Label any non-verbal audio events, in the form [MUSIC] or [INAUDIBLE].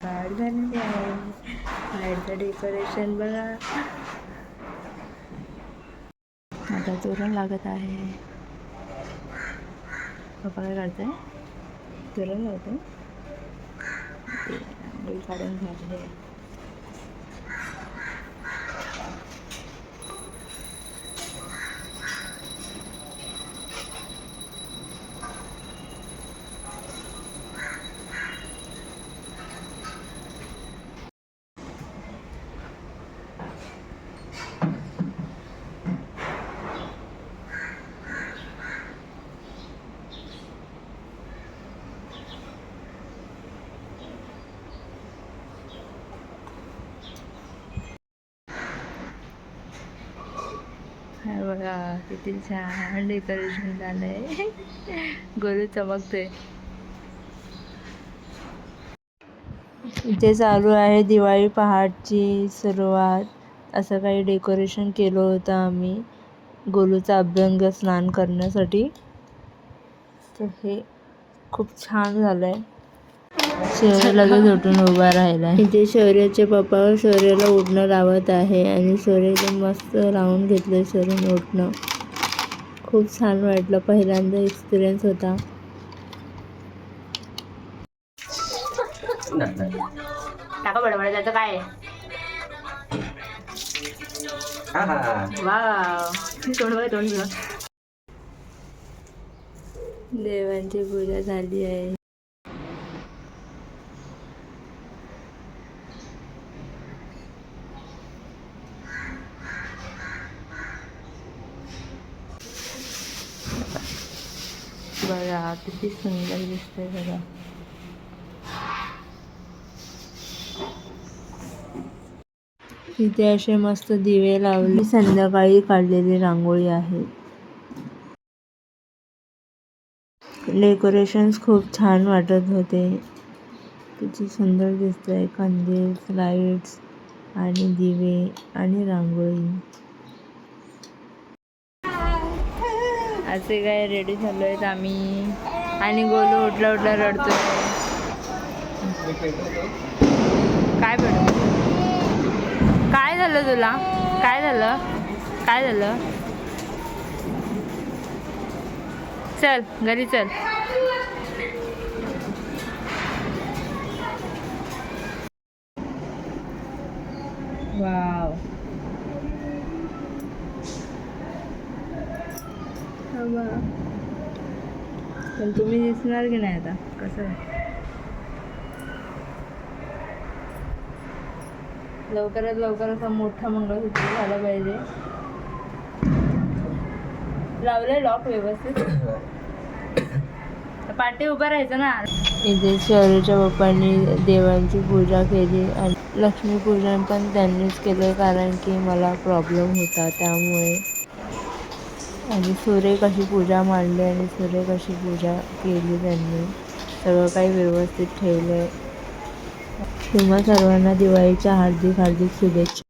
वाढ झालेली आहे बाहेरचं डेकोरेशन बघा आता तोरण लागत आहे. पप्पा काय करताय? तोरण लावते काढून झाले हाय बघा किती छान डेकोरेशन झालंय. गोरू चमकतोय. इथे चालू आहे दिवाळी पहाटची सुरुवात. असं काही डेकोरेशन केलं होतं आम्ही गोलूचा अभ्यंग स्नान करण्यासाठी. तर हे खूप छान झालंय. शौर्य लगेच उठून उभा राहिला इथे शौर्याचे पप्पा शौर्याला उठणं लावत आहे आणि शौर्य एकदम मस्त लावून घेतलं शौर्यने उठणं खूप छान वाटलं. पहिल्यांदा एक्सपिरियन्स होता. टाका बडबड त्याचं काय देवांची पूजा झाली आहे. बघा किती सुंदर दिसतंय बघा. इथे असे मस्त दिवे लावले. संध्याकाळी काढलेली रांगोळी आहे. डेकोरेशन्स खूप छान वाटत होते. किती सुंदर दिसतंय. कंदील लाईट्स आणि दिवे आणि रांगोळी. असे काय रेडी झालो आहेत आम्ही. आणि गोलू उठला उठला रडतो काय बेडू काय झालं तुला? काय झालं? काय झालं? चल घरी चल. वाव. पण तुम्ही दिसणार की नाही आता? कसं आहे? लवकरात लवकर असा मोठा मंगळसूत्र झाला पाहिजे. लावलंय लॉक व्यवस्थित. [COUGHS] पाठी उभं राहायचं ना. इथे शहराच्या बाप्पांनी देवांची पूजा केली आणि लक्ष्मीपूजन पण त्यांनीच केलं कारण की मला प्रॉब्लेम होता त्यामुळे आणि सूर्य कशी पूजा मांडली आणि सूर्य कशी पूजा केली त्यांनी? सगळं काही व्यवस्थित ठेवलं आहे तुम्हा सर्वांना दिवाळीच्या हार्दिक हार्दिक शुभेच्छा.